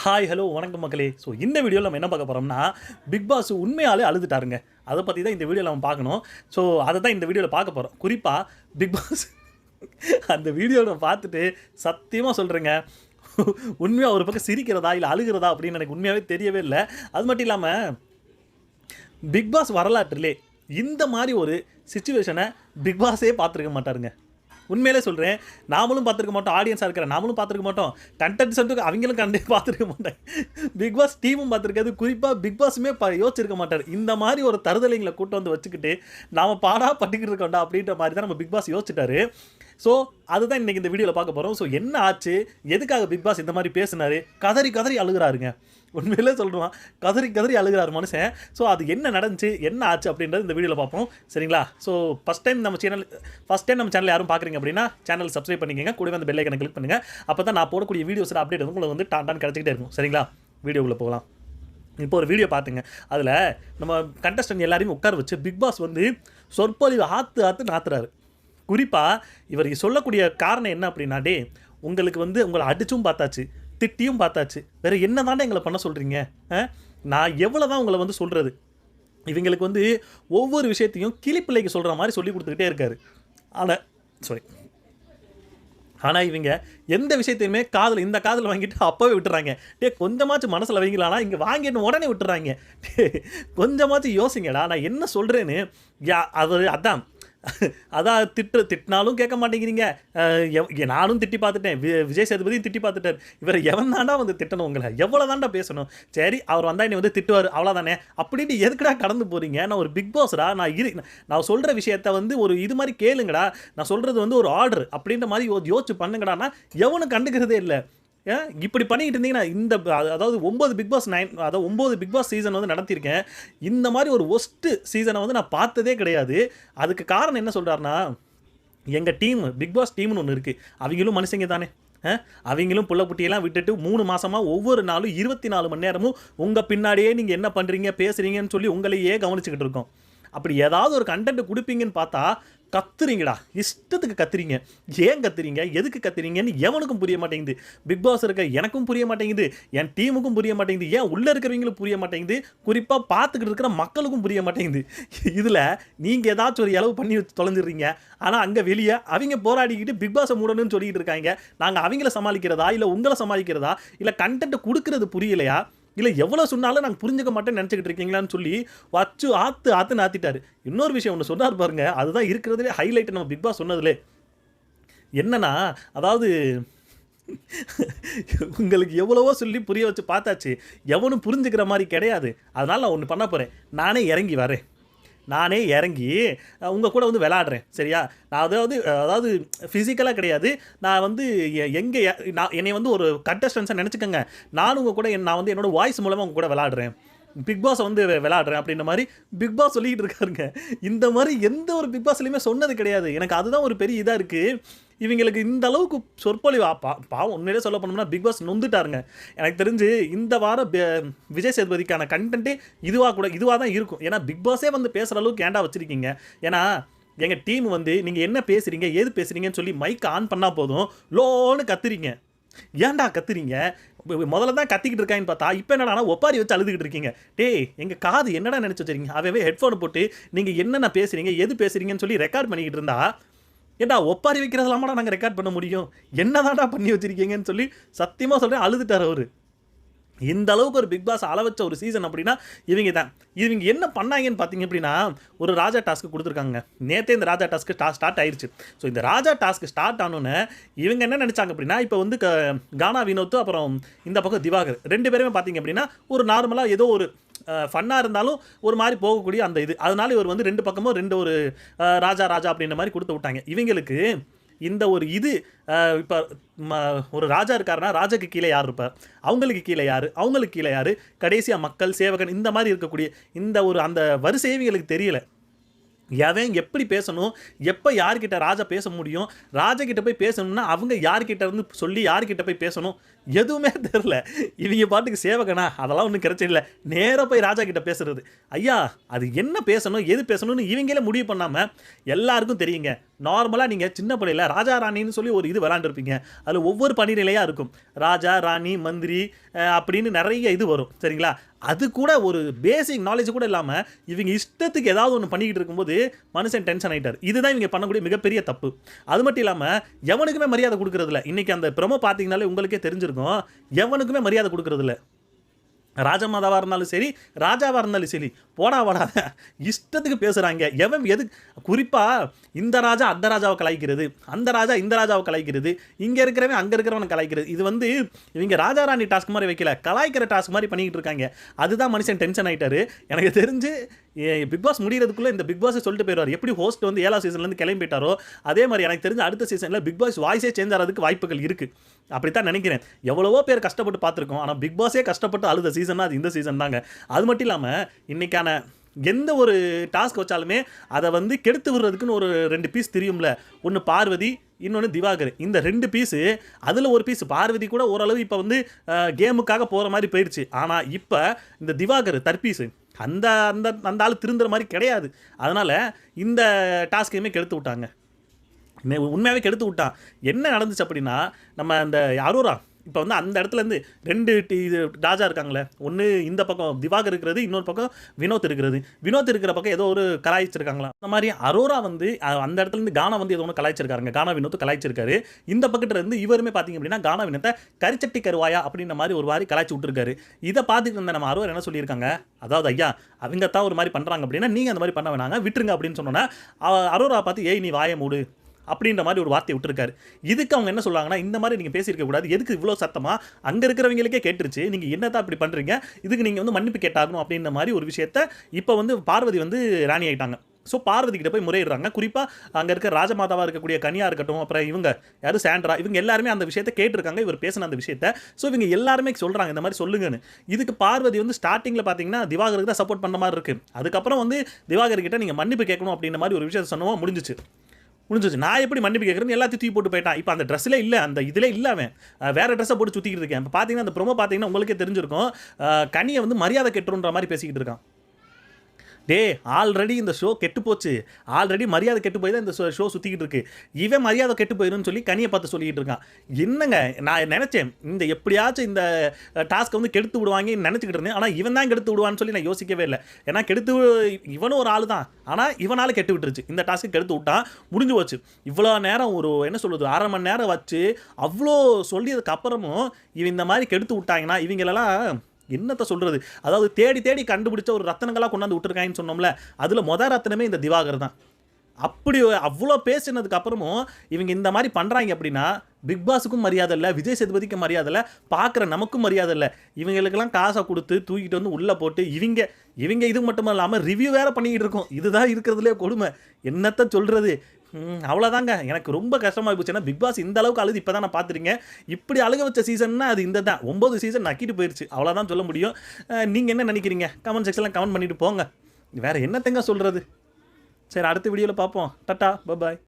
Hi hello வணக்கம் மக்களே. So இந்த வீடியோவில் நம்ம என்ன பார்க்க போகிறோம்னா பிக் பாஸ் உண்மையாலே அழுதுட்டாருங்க. அதை பற்றி தான் இந்த வீடியோவில் நம்ம பார்க்கணும். ஸோ அதை தான் இந்த வீடியோவில் பார்க்க போகிறோம் குறிப்பாக பிக் பாஸ் அந்த வீடியோவில் பார்த்துட்டு சத்தியமாக சொல்கிறேங்க உண்மையாக ஒரு பக்கம் சிரிக்கிறதா இல்லை அழுகிறதா அப்படின்னு எனக்கு உண்மையாகவே தெரியவே இல்லை. அது மட்டும் இல்லாமல் பிக் பாஸ் வரலாற்றுலே இந்த மாதிரி ஒரு சுச்சுவேஷனை பிக் பாஸே பார்த்துருக்க மாட்டாருங்க. உண்மையிலே சொல்கிறேன் நாமளும் பார்த்துருக்க மாட்டோம் ஆடியன்ஸாக இருக்கிற நாமளும் பார்த்துருக்க மாட்டோம். கண்டென்ட்ஸன்ட்டு அவங்களும் கண்டே பார்த்துருக்க மாட்டாங்க. பிக் பாஸ் டீமும் பார்த்துருக்காது குறிப்பாக பிக் பாஸுமே ப யோசிச்சிருக்க மாட்டார். இந்த மாதிரி ஒரு தருதலைங்களை கூட்டம் வந்து வச்சுக்கிட்டு நாம் பாடா பட்டுக்கிட்டு இருக்கோம்டா அப்படின்ற மாதிரி தான் நம்ம பிக் பாஸ் யோசிச்சிட்டாரு. ஸோ அதுதான் இன்றைக்கி இந்த வீடியோவில் பார்க்க போகிறோம் ஸோ என்ன ஆச்சு? எதுக்காக பிக் பாஸ் இந்த மாதிரி பேசினார்? கதறி கதறி அழுகிறாருங்க. உண்மையிலே சொல்லுவான் கதறி கதறி அழுகிறார் மனுஷன். ஸோ அது என்ன நடந்துச்சு என்ன ஆச்சு அப்படின்றது இந்த வீடியோவில் பார்ப்போம். சரிங்களா? ஸோ ஃபஸ்ட் டைம் நம்ம சேனல் ஃபஸ்ட் டைம் நம்ம சேனல் யாரும் பார்க்குறீங்க அப்படின்னா சேனல் சப்ஸ்கிரைப் பண்ணிக்கங்க. கூடவே அந்த பெல் ஐக்கனை கிளிக் பண்ணுங்கள் அப்போ தான் நான் போடக்கூடிய வீடியோஸில் அப்டேட் வந்து உங்களுக்கு வந்து டான் டான் கிடச்சிக்கிட்டே இருக்கும். சரிங்களா? வீடியோக்குள்ளே போகலாம். இப்போ ஒரு வீடியோ பார்த்துங்க அதில் நம்ம கண்டஸ்டன்ட் எல்லாரையும் உட்கார வச்சு பிக் பாஸ் வந்து சொற்பொழிவு ஆற்று ஆற்று நாத்துறாரு. குறிப்பாக இவர் சொல்லக்கூடிய காரணம் என்ன அப்படின்னா டே உங்களுக்கு வந்து உங்களை அடிச்சும் பார்த்தாச்சு. திட்டியும் பார்த்தாச்சு. வேறு என்ன தாண்டா எங்களை பண்ண சொல்கிறீங்க நான் எவ்வளோ தான் உங்களை வந்து சொல்கிறது இவங்களுக்கு வந்து ஒவ்வொரு விஷயத்தையும் கிளிப்பிள்ளைக்கு சொல்கிற மாதிரி சொல்லி கொடுத்துக்கிட்டே இருக்காரு. ஆனால் சாரி ஆனால் இவங்க எந்த விஷயத்தையுமே காதில் இந்த காதில் வாங்கிட்டு அப்போவே விட்டுறாங்க. டே கொஞ்சமாச்சும் மனசில் வைங்களானா இங்கே வாங்கிட்டு உடனே விட்டுறாங்க. டே கொஞ்சமாச்சும் யோசிங்கடா நான் என்ன சொல்கிறேன்னு யா அது அதான். அதான் திட்டு திட்டினாலும் கேட்க மாட்டேங்கிறீங்க. எ- நானும் திட்டி பார்த்துட்டேன். வி- விஜய் சேதுபதியும் திட்டி பார்த்துட்டார். இவர் எவன் தாண்டா வந்து திட்டணும் உங்களை? எவ்வளோ தாண்டா பேசணும்? சரி அவர் வந்தால் என்னை வந்து திட்டுவார் அவ்வளோதானே அப்படின்ட்டு எதுக்குடா கடந்து போகிறீங்க நான் ஒரு பிக் பாஸ்டா நான் இரு நான் சொல்கிற விஷயத்த வந்து ஒரு இது மாதிரி கேளுங்கடா. நான் சொல்கிறது வந்து ஒரு ஆர்டர் அப்படின்ற மாதிரி யோசிச்சு பண்ணுங்கடானா எவனும் கண்டுக்கிறதே இல்லை. ஏன் இப்படி பண்ணிக்கிட்டு இருந்தீங்கன்னா இந்த அதாவது ஒம்பது பிக் பாஸ் நைன் அதாவது ஒம்பது பிக் பாஸ் சீசன் வந்து நடத்தியிருக்கேன். இந்த மாதிரி ஒரு ஒஸ்ட்டு சீசனை வந்து நான் பார்த்ததே கிடையாது. அதுக்கு காரணம் என்ன சொல்கிறாருன்னா எங்கள் டீம் பிக் பாஸ் டீம்னு ஒன்று இருக்குது அவங்களும் மனுஷங்க தானே. அவங்களும் புள்ள புட்டியெல்லாம் விட்டுட்டு மூணு மாசமாக ஒவ்வொரு நாளும் இருபத்தி நாலு மணி நேரமும் உங்கள் பின்னாடியே நீங்கள் என்ன பண்ணுறீங்க பேசுகிறீங்கன்னு சொல்லி உங்களையே கவனிச்சுக்கிட்டு இருக்கோம். அப்படி ஏதாவது ஒரு கண்டென்ட் கொடுப்பீங்கன்னு பார்த்தா கத்துறீங்கடா. இஷ்டத்துக்கு கத்துறீங்க. ஏன் கத்துறீங்க? எதுக்கு கத்துறீங்கன்னு எவனுக்கும் புரிய மாட்டேங்குது. பிக் பாஸ் இருக்க எனக்கும் புரிய மாட்டேங்குது. என் டீமுக்கும் புரிய மாட்டேங்குது. ஏன் உள்ளே இருக்கிறவங்களுக்கும் புரிய மாட்டேங்குது? குறிப்பாக பார்த்துக்கிட்டு இருக்கிற மக்களுக்கும் புரிய மாட்டேங்குது. இதில் நீங்கள் ஏதாச்சும் ஒரு இளவு பண்ணி வச்சு தொலைஞ்சிடுறீங்க. ஆனால் அங்கே வெளியே அவங்க போராடிக்கிட்டு பிக் பாஸை மூடணும்னு சொல்லிட்டு இருக்காங்க. நாங்கள் அவங்கள சமாளிக்கிறதா? இல்லை உங்களை சமாளிக்கிறதா? இல்லை கண்டென்ட் கொடுக்கறது புரியலையா? இல்லை எவ்வளோ சொன்னாலும் நாங்கள் புரிஞ்சுக்க மாட்டேன்னு நினச்சிக்கிட்டு இருக்கீங்களான்னு சொல்லி வச்சு ஆற்று ஆற்று நாத்திட்டாரு இன்னொரு விஷயம் ஒன்று சொன்னார் பாருங்க அதுதான் இருக்கிறதுலே ஹைலைட் நம்ம பிக் பாஸ் சொன்னதுலே. என்னன்னா அதாவது உங்களுக்கு எவ்வளவோ சொல்லி புரிய வச்சு பார்த்தாச்சு எவனும் புரிஞ்சுக்கிற மாதிரி கிடையாது. அதனால் நான் ஒன்று பண்ண போகிறேன் நானே இறங்கி வரேன். நானே இறங்கி உங்கள் கூட வந்து விளாடுறேன் சரியா? நான் அதாவது அதாவது ஃபிசிக்கலாக கிடையாது. நான் வந்து எங்கே நான் என்னை வந்து ஒரு கண்டஸ்டன்ஸாக நினச்சிக்கோங்க. நானும் உங்கள் கூட நான் வந்து என்னோடய வாய்ஸ் மூலமாக உங்கள் கூட விளாடுறேன் பிக் பாஸ் வந்து விளாடுறேன் அப்படின்ற மாதிரி பிக் பாஸ் சொல்லிக்கிட்டு இருக்காருங்க. இந்த மாதிரி எந்த ஒரு பிக் பாஸ்லையுமே சொன்னது கிடையாது. எனக்கு அதுதான் ஒரு பெரிய இதாக இருக்குது இவங்களுக்கு இந்த அளவுக்கு சொற்பொழிவு? பா பாவம் உண்மையிலே சொல்ல போனோம்னா பிக் பாஸ் நொந்துட்டாருங்க. எனக்கு தெரிஞ்சு இந்த வாரம் பே- விஜய் சேதுபதிக்கான கண்டென்ட்டே இதுவாக கூட இதுவாக தான் இருக்கும். ஏன்னா பிக் பாஸே வந்து பேசுகிற அளவுக்கு ஏன்டா வச்சுருக்கீங்க? ஏன்னா எங்கள் டீம் வந்து நீங்கள் என்ன பேசுகிறீங்க ஏது பேசுகிறீங்கன்னு சொல்லி மைக் ஆன் பண்ணால் போதும் லோன்னு கத்துறீங்க. ஏன்டா கத்துறீங்க? முதல்ல தான் கத்திக்கிட்டு இருக்கான்னு பார்த்தா இப்போ என்னடா ஒப்பாரி வச்சு அழுதுகிட்டு இருக்கீங்க. டேய் எங்கள் காது என்னடா நினச்சி வச்சிருக்கீங்க? அவவே ஹெட்ஃபோன் போட்டு நீங்கள் என்னென்ன பேசுகிறீங்க எது பேசுகிறீங்கன்னு சொல்லி ரெக்கார்ட் பண்ணிக்கிட்டு இருந்தா ஏன்டா ஒப்பாரி வைக்கிறதெல்லாமாடா நாங்கள் ரெக்கார்ட் பண்ண முடியும்? என்னதான்டா பண்ணி வச்சிருக்கீங்கன்னு சொல்லி சத்தியமாக சொல்கிறேன் அழுதுட்டார் அவர். இந்த அளவுக்கு ஒரு பிக் பாஸ் அளவச்ச ஒரு சீசன் அப்படின்னா இவங்க தான். இவங்க என்ன பண்ணாங்கன்னு பார்த்தீங்க அப்படின்னா ஒரு ராஜா டாஸ்க்கு கொடுத்துருக்காங்க. நேற்றே இந்த ராஜா டாஸ்க்கு ஸ்டா ஸ்டார்ட் ஆயிடுச்சு ஸோ இந்த ராஜா டாஸ்க்கு ஸ்டார்ட் ஆனோன்னு இவங்க என்ன நினச்சாங்க அப்படின்னா இப்போ வந்து க கானா வினோத்து அப்புறம் இந்த பக்கம் திவாகர் ரெண்டு பேருமே பார்த்தீங்க அப்படின்னா ஒரு நார்மலாக ஏதோ ஒரு ஃபன்னாக இருந்தாலும் ஒரு மாதிரி போகக்கூடிய அந்த இது. அதனால இவர் வந்து ரெண்டு பக்கமும் ரெண்டு ஒரு ராஜா ராஜா அப்படின்ற மாதிரி கொடுத்து விட்டாங்க. இவங்களுக்கு இந்த ஒரு இது இப்போ ஒரு ராஜா இருக்காருன்னா ராஜாக்கு கீழே யார் இருப்பார் அவங்களுக்கு கீழே யார்? அவங்களுக்கு கீழே யார்? கடைசியாக மக்கள் சேவகன் இந்த மாதிரி இருக்கக்கூடிய இந்த ஒரு அந்த வரிசை இவங்களுக்கு தெரியலை. எவன் எப்படி பேசணும்? எப்போ யார்கிட்ட ராஜா பேச முடியும்? ராஜா கிட்ட போய் பேசணும்னா அவங்க யார்கிட்ட இருந்து சொல்லி யார்கிட்ட போய் பேசணும்? எதுவுமே தெரில இவங்க பாட்டுக்கு சேவகனா? அதெல்லாம் ஒன்றும் கிடைச்சது இல்லை. நேராக போய் ராஜா கிட்ட பேசுறது. ஐயா அது என்ன பேசணும்? எது பேசணும்னு இவங்களே முடிவு பண்ணாமல் எல்லாருக்கும் தெரியுங்க. நார்மலாக நீங்கள் சின்ன பிள்ளையில் ராஜா ராணின்னு சொல்லி ஒரு இது விளாண்டுருப்பீங்க அதில் ஒவ்வொரு பணிநிலையாக இருக்கும். ராஜா ராணி மந்திரி அப்படின்னு நிறைய இது வரும். சரிங்களா? அது கூட ஒரு பேசிக் நாலேஜ் கூட இல்லாமல் இவங்க இஷ்டத்துக்கு ஏதாவது ஒன்று பண்ணிக்கிட்டு இருக்கும்போது மனுஷன் டென்ஷன் ஆகிட்டார் இதுதான் இவங்க பண்ணக்கூடிய மிகப்பெரிய தப்பு. அது மட்டும் இல்லாமல் எவனுக்குமே மரியாதை கொடுக்குறதில்ல. இன்றைக்கி அந்த ப்ரமோ பார்த்தீங்கனாலே உங்களுக்கே தெரிஞ்சிருக்கும். எவனுக்குமே மரியாதை கொடுக்குறதில்ல. ராஜமாதாவாக இருந்தாலும் சரி ராஜாவாக இருந்தாலும் சரி போடா வாடாத இஷ்டத்துக்கு பேசுகிறாங்க எவன் எது குறிப்பாக இந்த ராஜா அந்த ராஜாவை கலாய்க்கிறது அந்த ராஜா இந்த ராஜாவை கலாய்க்கிறது இங்கே இருக்கிறவன் அங்கே இருக்கிறவனை கலாய்க்கிறது. இது வந்து இவங்க ராஜா ராணி டாஸ்க் மாதிரி வைக்கல கலாய்க்கிற டாஸ்க் மாதிரி பண்ணிக்கிட்டு இருக்காங்க. அதுதான் மனுஷன் டென்ஷன் ஆகிட்டாரு எனக்கு தெரிஞ்சு பிக் பாஸ் முடிகிறதுக்குள்ளே இந்த பிக் பாஸை சொல்லிட்டு போயிடுவார். எப்படி ஹோஸ்ட் வந்து ஏழாம் சீசன்லேருந்து கிளம்பி போயிட்டாரோ அதே மாதிரி எனக்கு தெரிஞ்ச அடுத்த சீசனில் பிக் பாஸ் வாய்ஸே சேஞ்ச் ஆகிறதுக்கு வாய்ப்புகள் இருக்குது அப்படித்தான் நினைக்கிறேன். எவ்வளவோ பேர் கஷ்டப்பட்டு பார்த்துருக்கோம். ஆனால் பிக் பாஸே கஷ்டப்பட்டு அழுத சீசன்னா அது இந்த சீசன் தாங்க. அது மட்டும் இல்லாமல் இன்னைக்கான எந்த ஒரு டாஸ்க் வச்சாலுமே அதை வந்து கெடுத்து விடுறதுக்குன்னு ஒரு ரெண்டு பீஸ் தெரியும்ல. ஒன்று பார்வதி இன்னொன்று திவாகர். இந்த ரெண்டு பீஸு அதில் ஒரு பீஸ் பார்வதி கூட ஓரளவு இப்போ வந்து கேமுக்காக போகிற மாதிரி போயிடுச்சு ஆனால் இப்போ இந்த திவாகர் தற்பீஸு அந்த அந்த அந்த ஆள் திருந்துற மாதிரி கிடையாது. அதனால் இந்த டாஸ்கையுமே கெடுத்து விட்டாங்க. உண்மையாகவே கெடுத்து விட்டான். என்ன நடந்துச்சு அப்படின்னா நம்ம அந்த அரோரா இப்போ வந்து அந்த இடத்துல இருந்து ரெண்டு டி- இது ராஜா இருக்காங்களே ஒன்று இந்த பக்கம் திவாகர் இருக்கிறது இன்னொரு பக்கம் வினோத் இருக்கிறது. வினோத் இருக்கிற பக்கம் ஏதோ ஒரு கலாய்ச்சிருக்காங்களா அந்த மாதிரி அரோரா வந்து அந்த இடத்துலேருந்து கானா வந்து ஏதோ ஒன்று கலாய்ச்சிருக்காங்க கானா வினோத் கலாய்ச்சிருக்காரு. இந்த பக்கத்துல இருந்து இவருமே பார்த்தீங்க அப்படின்னா கானா வினத்தை கரிச்சட்டி கருவாயா அப்படின்ற மாதிரி ஒரு மாதிரி கலாய்ச்சி விட்டுருக்காரு. இதை பார்த்துட்டு இருந்த நம்ம அரோர் என்ன சொல்லியிருக்காங்க? அதாவது ஐயா அவங்க தான் ஒரு மாதிரி பண்ணுறாங்க அப்படின்னா நீங்கள் அந்த மாதிரி பண்ண வேணாங்க விட்டுருங்க அப்படின்னு சொன்னோன்னா அரோரா பார்த்து ஏய் நீ வாயை மூடு. அப்படின்ற மாதிரி ஒரு வார்த்தையை விட்டுருக்காரு. இதுக்கு அவங்க என்ன சொல்கிறாங்கன்னா இந்த மாதிரி நீங்கள் பேசியிருக்க கூடாது. எதுக்கு இவ்வளோ சத்தமாக அங்கே இருக்கிறவங்களுக்கே கேட்டுருச்சு. நீங்கள் என்னதான் இப்படி பண்ணுறீங்க இதுக்கு நீங்கள் வந்து மன்னிப்பு கேட்டாகணும் அப்படின்ற மாதிரி ஒரு விஷயத்த இப்போ வந்து பார்வதி வந்து ராணி ஆயிட்டாங்க. ஸோ பார்வதி கிட்ட போய் முறையிடுறாங்க. குறிப்பாக அங்கே இருக்க ராஜமாதாவாக இருக்கக்கூடிய கனியாக இருக்கட்டும் அப்புறம் இவங்க யாரும் சாண்ட்ரா. இவங்க எல்லாருமே அந்த விஷயத்தை கேட்டிருக்காங்க. இவர் பேசின அந்த விஷயத்த. ஸோ இவங்க எல்லாருமே சொல்கிறாங்க இந்த மாதிரி சொல்லுங்கன்னு. இதுக்கு பார்வதி வந்து ஸ்டார்டிங்கில் பார்த்தீங்கன்னா திவாகருக்கு தான் சப்போர்ட் பண்ண மாதிரி இருக்குது அதுக்கப்புறம் வந்து திவாகர் கிட்ட நீங்கள் மன்னிப்பு கேட்கணும் அப்படின்ற மாதிரி ஒரு விஷயத்தை சொன்னோம் முடிஞ்சிச்சு. முடிஞ்சிச்சு நான் எப்படி மன்னிப்பு கேட்குறேன்னு எல்லாத்தையும் தூக்கி போட்டு போயிட்டான். இப்போ அந்த ட்ரெஸ்ஸில் இல்லை அந்த இதில் இல்லை அவன். வேறு ட்ரெஸ்ஸை போட்டு சுற்றிக்கிட்டு இருக்கேன். இப்போ பார்த்தீங்கன்னா அந்த ப்ரொமோ பார்த்தீங்கன்னா உங்களுக்கே தெரிஞ்சிருக்கும். கனியை வந்து மரியாதை கெட்டுருன்ற மாதிரி பேசிக்கிட்டு இருக்கான். டே ஆல்ரெடி இந்த ஷோ கெட்டு போச்சு. ஆல்ரெடி மரியாதை கெட்டு போய் தான் இந்த ஷோ சுற்றிக்கிட்டு இருக்கு. இவன் மரியாதை கெட்டு போயிடும்னு சொல்லி கனியை பார்த்து சொல்லிக்கிட்டு இருக்கான். என்னங்க நான் நினச்சேன் இந்த எப்படியாச்சும் இந்த டாஸ்க்கை வந்து கெடுத்து விடுவாங்கன்னு நினச்சிக்கிட்டு இருந்தேன். ஆனால் இவன் தான் கெடுத்து விடுவான்னு சொல்லி நான் யோசிக்கவே இல்லை. ஏன்னா கெடுத்து இவனும் ஒரு ஆள் தான் ஆனால் இவனால் கெட்டு விட்டுருச்சு. இந்த டாஸ்க்கு கெடுத்து விட்டான் முடிஞ்சு போச்சு. இவ்வளோ நேரம் ஒரு என்ன சொல்கிறது அரை மணி நேரம் வச்சு அவ்வளோ சொல்லியதுக்கு அப்புறமும் இவன் இந்த மாதிரி கெடுத்து விட்டாங்கன்னா இவங்களெல்லாம் என்னத்தை சொல்கிறது அதாவது தேடி தேடி கண்டுபிடிச்ச ஒரு ரத்தனங்களாக கொண்டாந்து விட்டுருக்காங்கன்னு சொன்னோம்ல அதில் மொத ரத்தனமே இந்த திவாகர் தான். அப்படி அவ்வளோ பேசினதுக்கு அப்புறமும் இவங்க இந்த மாதிரி பண்ணுறாங்க அப்படின்னா பிக் பாஸுக்கும் மரியாதை இல்லை விஜய் சேதுபதிக்கும் மரியாதை இல்லை பார்க்குற நமக்கும் மரியாதை இல்லை. இவங்களுக்கெல்லாம் காசை கொடுத்து தூக்கிட்டு வந்து உள்ளே போட்டு இவங்க இவங்க இது மட்டும் இல்லாமல் ரிவ்யூ வேறு பண்ணிக்கிட்டு இருக்கோம். இதுதான் இருக்கிறதுலே கொடுமை. என்னத்தை சொல்கிறது அவ்வளோதாங்க எனக்கு ரொம்ப கஷ்டமாக போச்சு. ஏன்னா பிக் பாஸ் இந்த அளவுக்கு அழுது இப்போ தான் நான் பார்த்துருக்கேன். இப்படி அழுக வச்ச சீசன்னா அது இந்த தான். ஒம்பது சீசன் நக்கிட்டு போயிடுச்சு அவ்வளோதான் சொல்ல முடியும். நீங்கள் என்ன நினைக்கிறீங்க? கமெண்ட் செக்ஷனில் கமெண்ட் பண்ணிவிட்டு போங்க. வேறு என்னத்தங்க சொல்கிறது சரி அடுத்த வீடியோவில் பார்ப்போம். Ta-ta bye bye